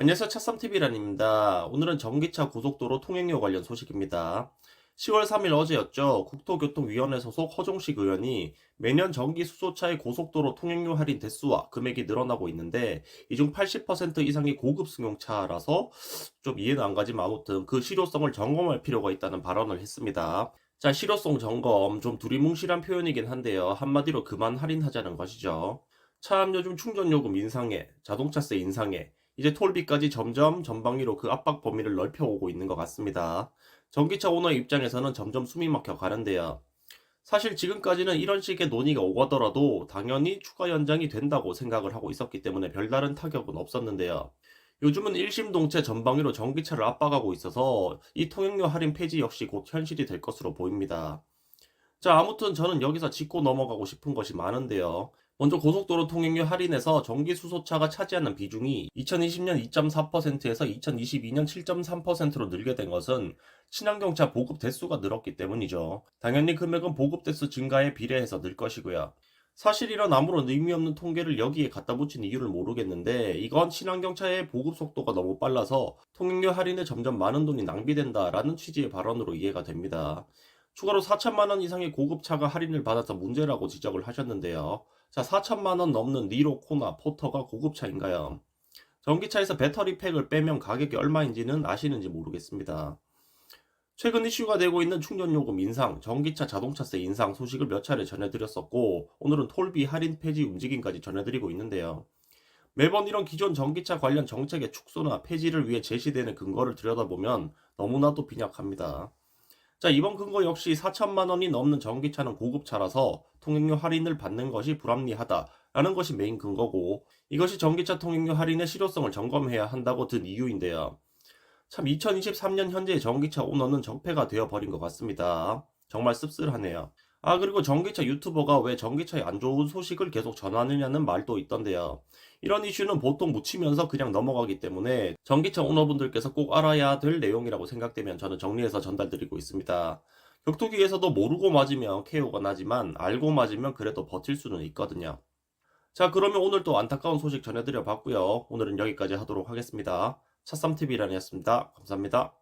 안녕하세요. 차쌈TV란입니다. 오늘은 전기차 고속도로 통행료 관련 소식입니다. 10월 3일 어제였죠. 국토교통위원회 소속 허종식 의원이 매년 전기 수소차의 고속도로 통행료 할인 대수와 금액이 늘어나고 있는데 이 중 80% 이상이 고급 승용차라서 좀 이해는 안 가지만 아무튼 그 실효성을 점검할 필요가 있다는 발언을 했습니다. 자, 실효성 점검 좀 두리뭉실한 표현이긴 한데요. 한마디로 그만 할인하자는 것이죠. 참 요즘 충전요금 인상에 자동차세 인상에 이제 톨비까지 점점 전방위로 그 압박 범위를 넓혀오고 있는 것 같습니다. 전기차 오너 입장에서는 점점 숨이 막혀 가는데요. 사실 지금까지는 이런 식의 논의가 오가더라도 당연히 추가 연장이 된다고 생각을 하고 있었기 때문에 별다른 타격은 없었는데요. 요즘은 일심동체 전방위로 전기차를 압박하고 있어서 이 통행료 할인 폐지 역시 곧 현실이 될 것으로 보입니다. 자, 아무튼 저는 여기서 짚고 넘어가고 싶은 것이 많은데요. 먼저 고속도로 통행료 할인에서 전기 수소차가 차지하는 비중이 2020년 2.4%에서 2022년 7.3%로 늘게 된 것은 친환경차 보급 대수가 늘었기 때문이죠. 당연히 금액은 보급 대수 증가에 비례해서 늘 것이고요. 사실 이런 아무런 의미 없는 통계를 여기에 갖다 붙인 이유를 모르겠는데 이건 친환경차의 보급 속도가 너무 빨라서 통행료 할인에 점점 많은 돈이 낭비된다라는 취지의 발언으로 이해가 됩니다. 추가로 4천만 원 이상의 고급차가 할인을 받아서 문제라고 지적을 하셨는데요. 자, 4천만 원 넘는 니로, 코나, 포터가 고급차인가요? 전기차에서 배터리 팩을 빼면 가격이 얼마인지는 아시는지 모르겠습니다. 최근 이슈가 되고 있는 충전요금 인상, 전기차 자동차세 인상 소식을 몇 차례 전해드렸었고, 오늘은 톨비 할인 폐지 움직임까지 전해드리고 있는데요. 매번 이런 기존 전기차 관련 정책의 축소나 폐지를 위해 제시되는 근거를 들여다보면 너무나도 빈약합니다. 자, 이번 근거 역시 4천만 원이 넘는 전기차는 고급차라서 통행료 할인을 받는 것이 불합리하다라는 것이 메인 근거고 이것이 전기차 통행료 할인의 실효성을 점검해야 한다고 든 이유인데요. 참 2023년 현재의 전기차 오너는 적폐가 되어 버린 것 같습니다. 정말 씁쓸하네요. 아, 그리고 전기차 유튜버가 왜 전기차의 안 좋은 소식을 계속 전하느냐는 말도 있던데요. 이런 이슈는 보통 묻히면서 그냥 넘어가기 때문에 전기차 오너분들께서 꼭 알아야 될 내용이라고 생각되면 저는 정리해서 전달드리고 있습니다. 격투기에서도 모르고 맞으면 KO가 나지만 알고 맞으면 그래도 버틸 수는 있거든요. 자, 그러면 오늘 또 안타까운 소식 전해드려 봤고요. 오늘은 여기까지 하도록 하겠습니다. 차쌈TV란이었습니다. 감사합니다.